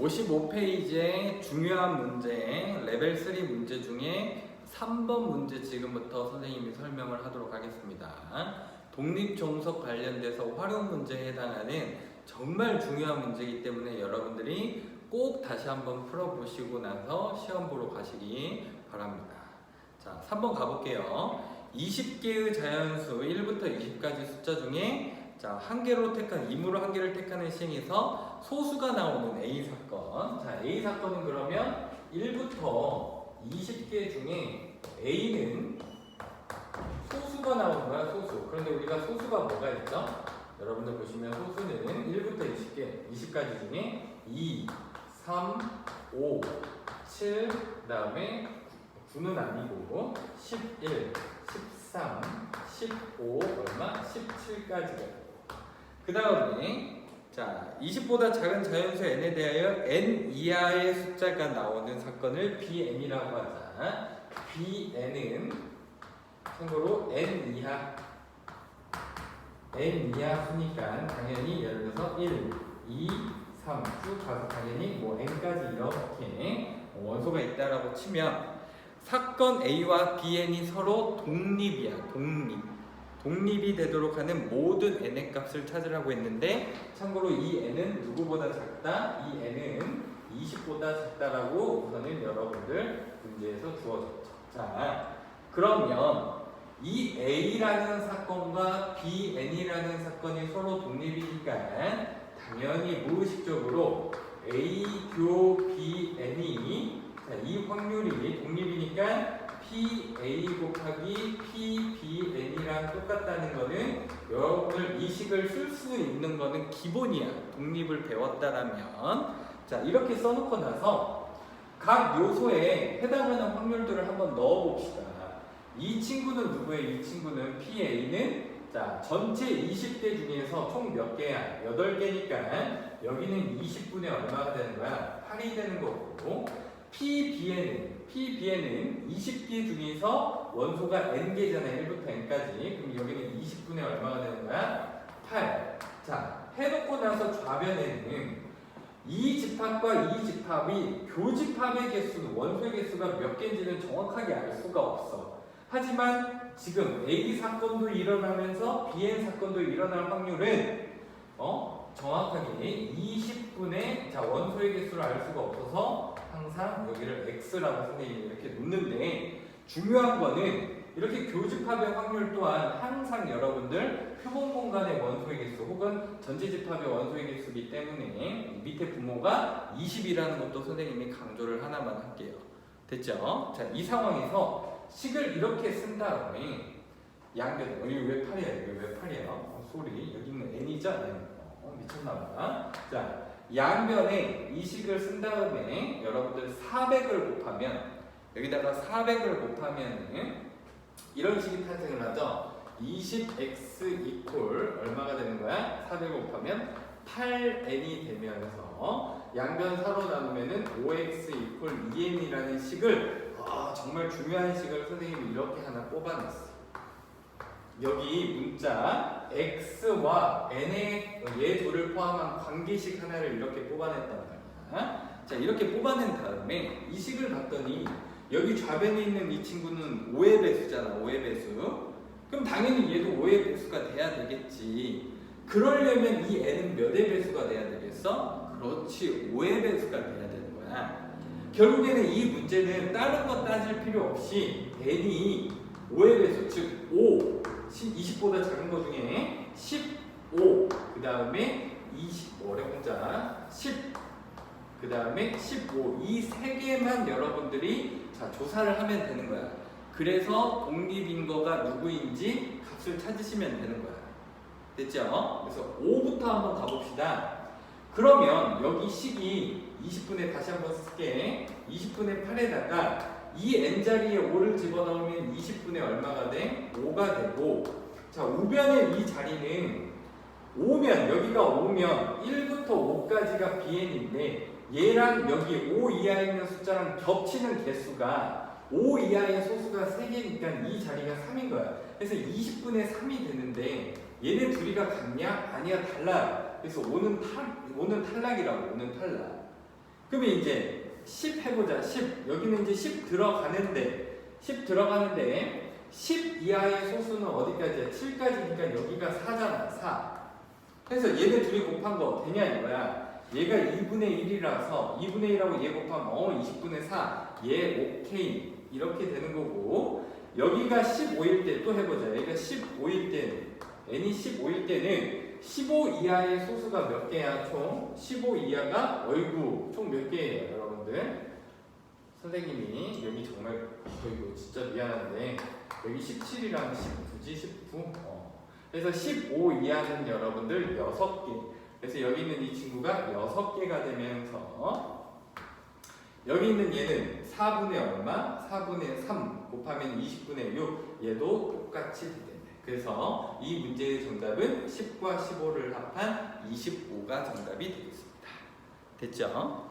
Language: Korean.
55페이지의 중요한 문제, 레벨 3 문제 중에 3번 문제 지금부터 선생님이 설명을 하도록 하겠습니다. 독립종속 관련돼서 활용 문제에 해당하는 정말 중요한 문제이기 때문에 여러분들이 꼭 다시 한번 풀어보시고 나서 시험 보러 가시기 바랍니다. 자, 3번 가볼게요. 20개의 자연수 1부터 20까지 숫자 중에 자, 한 개로 택한 임으로 한 개를 택하는 시행에서 소수가 나오는 A 사건. 자, A 사건은 그러면 1부터 20개 중에 A는 소수가 나오는 거야, 소수. 그런데 우리가 소수가 뭐가 있죠? 여러분들 보시면 소수는 1부터 20개, 20까지 중에 2, 3, 5, 7, 그 다음에 9는 아니고 11, 13, 15, 얼마? 17까지가 있고 그 다음에 자 20보다 작은 자연수 n에 대하여 n 이하의 숫자가 나오는 사건을 bn이라고 하자 bn은 참고로 n 이하 n 이하 수니까 당연히 예를 들어서 1, 2, 3쭉 가서 당연히 뭐 n까지 이렇게 원소가 있다라고 치면 사건 A와 Bn이 서로 독립이야 독립. 독립이 되도록 하는 모든 n의 값을 찾으라고 했는데 참고로 이 n은 누구보다 작다? 이 n은 20보다 작다라고 우선은 여러분들 문제에서 주어졌죠. 자 그러면 이 A라는 사건과 BN이라는 사건이 서로 독립이니까 당연히 무의식적으로 A 교 BN이 자, 이 확률이 독립이니까 PA 곱하기 PBN이랑 똑같다는 거는 여러분들 이 식을 쓸 수 있는 거는 기본이야. 독립을 배웠다라면 자 이렇게 써놓고 나서 각 요소에 해당하는 확률들을 한번 넣어봅시다. 이 친구는 누구예요? 이 친구는 PA는 자 전체 20개 중에서 총 몇 개야? 8개니까 여기는 20분의 얼마가 되는 거야? 8이 되는 거고 PBN은 PBN은 20개 중에서 원소가 n개잖아 1부터 n까지 그럼 여기는 20분의 얼마가 되는 거야? 8. 자 해놓고 나서 좌변에는 이 집합과 이 집합이 교집합의 개수는 원소의 개수가 몇 개인지는 정확하게 알 수가 없어. 하지만 지금 A 사건도 일어나면서 BN 사건도 일어날 확률은 어 정확하게 20분의 자 원소의 개수를 알 수가 없어서 항상 여기를 x라고 선생님이 이렇게 놓는데 중요한 거는 이렇게 교집합의 확률 또한 항상 여러분들 표본 공간의 원소의 개수 혹은 전체 집합의 원소의 개수이기 때문에 밑에 부모가 20이라는 것도 선생님이 강조를 하나만 할게요. 됐죠? 자, 이 상황에서 식을 이렇게 쓴 다음에 양변, 어, 이거 왜 8이야? 이거 왜 8이야? 어, 소리. 여기 있는 n이죠? n. 어, 미쳤나봐. 자, 양변에 이 식을 쓴 다음에 여러분들 400을 곱하면 여기다가 400을 곱하면 이런 식이 탄생을 하죠. 20x 이퀄 얼마가 되는 거야? 400을 곱하면 8n이 되면서 양변 사로 나누면은 5x 이퀄 2n이라는 식을 아, 정말 중요한 식을 선생님이 이렇게 하나 뽑아냈어. 여기 문자 x와 n의 얘 둘을 포함한 관계식 하나를 이렇게 뽑아냈단 말이야. 자 이렇게 뽑아낸 다음에 이 식을 봤더니 여기 좌변에 있는 이 친구는 5의 배수잖아 5의 배수. 그럼 당연히 얘도 5의 배수가 돼야 되겠지. 그러려면 이 n은 몇의 배수가 돼야 되겠어? 그렇지 5의 배수가 돼야 되는 거야. 결국에는 이 문제는 다른 거 따질 필요 없이 n이 5의 배수 즉 5, 20보다 작은 거 중에 15, 그 다음에 20, 어려운자 10, 그 다음에 15, 이 세 개만 여러분들이 자, 조사를 하면 되는 거야. 그래서 독립인 거가 누구인지 값을 찾으시면 되는 거야. 됐죠? 그래서 5부터 한번 가봅시다. 그러면 여기 식이 20분의 다시 한번 쓸게. 20분의 8에다가 이 n자리에 5를 집어넣으면 20분의 얼마가 돼? 5가 되고 자 우변의 이 자리는 5면 여기가 5면 1부터 5까지가 bn인데 얘랑 여기 5 이하에 있는 숫자랑 겹치는 개수가 5 이하의 소수가 3개니까 이 자리가 3인 거야 그래서 20분의 3이 되는데 얘네 둘이가 같냐? 아니야 달라 그래서 5는 탈, 5는 탈락이라고 5는 탈락 그러면 이제 10 해보자. 10 여기는 이제 10 들어가는데 10 들어가는데 10 이하의 소수는 어디까지야? 7까지니까 여기가 4잖아. 4. 그래서 얘네 둘이 곱한 거 되냐 이거야. 얘가 2분의 1이라서 2분의 1하고 얘 곱하면 어 20분의 4. 얘 오케이 이렇게 되는 거고 여기가 15일 때 또 해보자. 여기가 15일 때 n이 15일 때는 15 이하의 소수가 몇 개야 총? 15 이하가 얼구 총 몇 개예요 여러분들? 선생님이 여기 정말 저 이거 진짜 미안한데 여기 17이랑 19지 19? 어. 그래서 15 이하는 여러분들 6개 그래서 여기 있는 이 친구가 6개가 되면서 여기 있는 얘는 4분의 얼마? 4분의 3 곱하면 20분의 6 얘도 똑같이 된다 그래서 이 문제의 정답은 10과 15를 합한 25가 정답이 되겠습니다 됐죠?